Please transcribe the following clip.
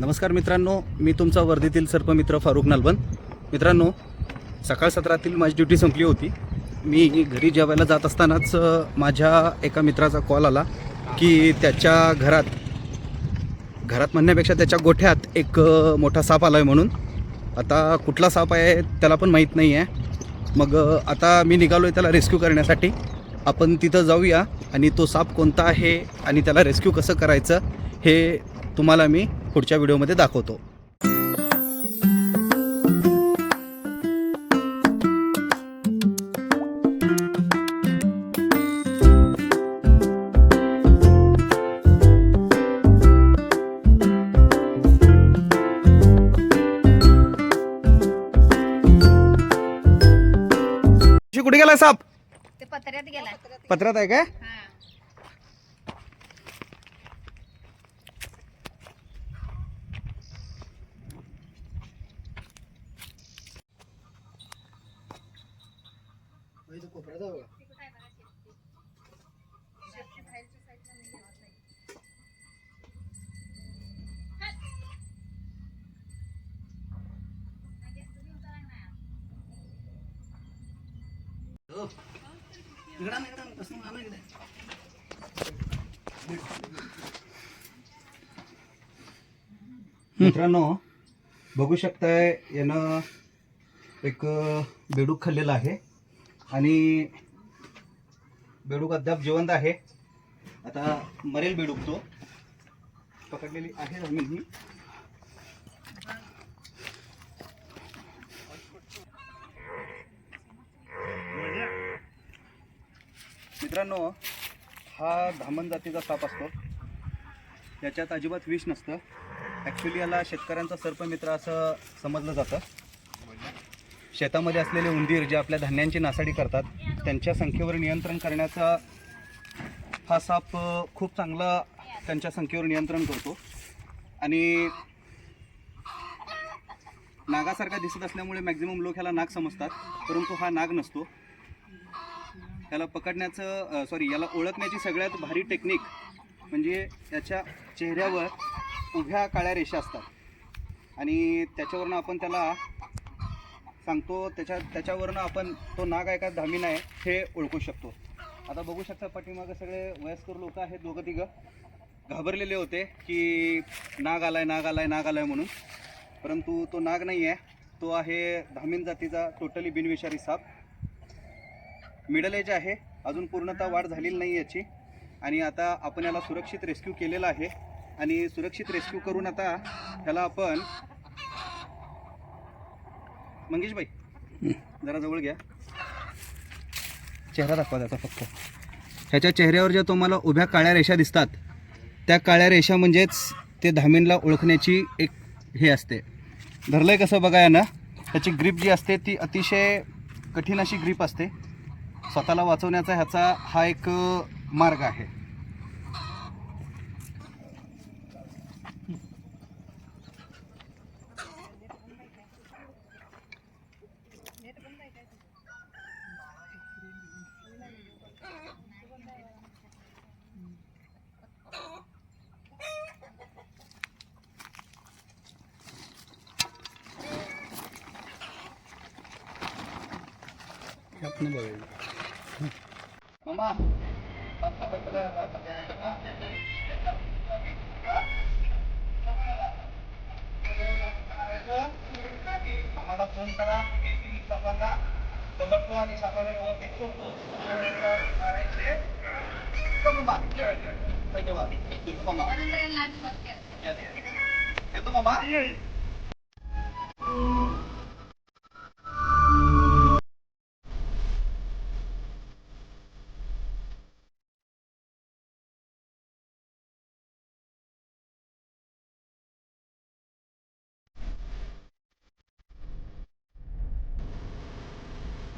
नमस्कार मित्रांनो मी तुमचा वर्धेतील सर्पमित्र फारुख नालबन. मित्रांनो सकाळ सत्रातील माझी ड्युटी संपली होती. मी घरी जेवायला जात असतानाच माझ्या एका मित्राचा कॉल आला की त्याच्या घरात घरात म्हणण्यापेक्षा त्याच्या गोठ्यात एक मोठा साप आला आहे म्हणून. आता कुठला साप आहे त्याला पण माहीत नाही आहे मग आता मी निघालो आहे त्याला रेस्क्यू करण्यासाठी. आपण तिथं जाऊया आणि तो साप कोणता आहे आणि त्याला रेस्क्यू कसं करायचं हे तुम्हाला मी पुढच्या व्हिडिओमध्ये दाखवतो. कुठे गेला साप? ते पत्र्यात गेला पत्रात आहे काय? हा. मित्रांनो बघू शकताय यानं एक बेडूक खाल्लेला आहे. आणि बेडूक अद्याप जिवंत आहे. आता मरेल बेडूक तो. पकडलेली आहे जमीन ही मित्रांनो हा धामण जातीचा साप असतो. याच्यात अजिबात विष नसतं. ॲक्च्युली याला शेतकऱ्यांचा सर्पमित्र असं समजलं जातं. शेतामध्ये असलेले उंदीर जे आपल्या धान्यांची नासाडी करतात त्यांच्या संख्येवर नियंत्रण करण्याचा हा साप खूप चांगला त्यांच्या संख्येवर नियंत्रण करतो. आणि नागासारखा दिसत असल्यामुळे मॅक्झिमम लोक ह्याला नाग समजतात परंतु हा नाग नसतो. याला पकडण्याचं सॉरी याला ओळखण्याची सगळ्यात भारी टेक्निक म्हणजे याच्या चेहऱ्यावर उभ्या काळ्या रेषा असतात. आणि त्याच्यावरनं आपण त्याला सांगतो त्याच्या त्याच्यावरनं आपण तो नाग आहे का धामीन आहे हे ओळखू शकतो. आता बघू शकता पाठीमागं सगळे वयस्कर लोक आहेत दोघं तिघं. घाबरलेले होते की नाग आलाय नाग आलाय नाग आलाय म्हणून. परंतु तो नाग नाही आहे. तो आहे धामीन जातीचा टोटली बिनविषारी साप. मिडल एज आहे. अजून पूर्णतः वाढ झालेली नाही याची. आणि आता आपण याला सुरक्षित रेस्क्यू केलेला आहे. आणि सुरक्षित रेस्क्यू करून आता ह्याला आपण मंगेश भाई जरा जवळ घ्या. चेहरा दाखवा त्याचा फक्त. ह्याच्या चेहऱ्यावर ज्या तुम्हाला उभ्या काळ्या रेषा दिसतात त्या काळ्या रेषा म्हणजेच ते धामींला ओळखण्याची एक हे असते. धरलं आहे कसं बघा ना त्याची ग्रीप जी असते ती अतिशय कठीण अशी ग्रीप असते. स्वतःला वाचवण्याचा ह्याचा हा एक मार्ग आहे. yapını boyayayım. Mama. Ito mama? Ito mama?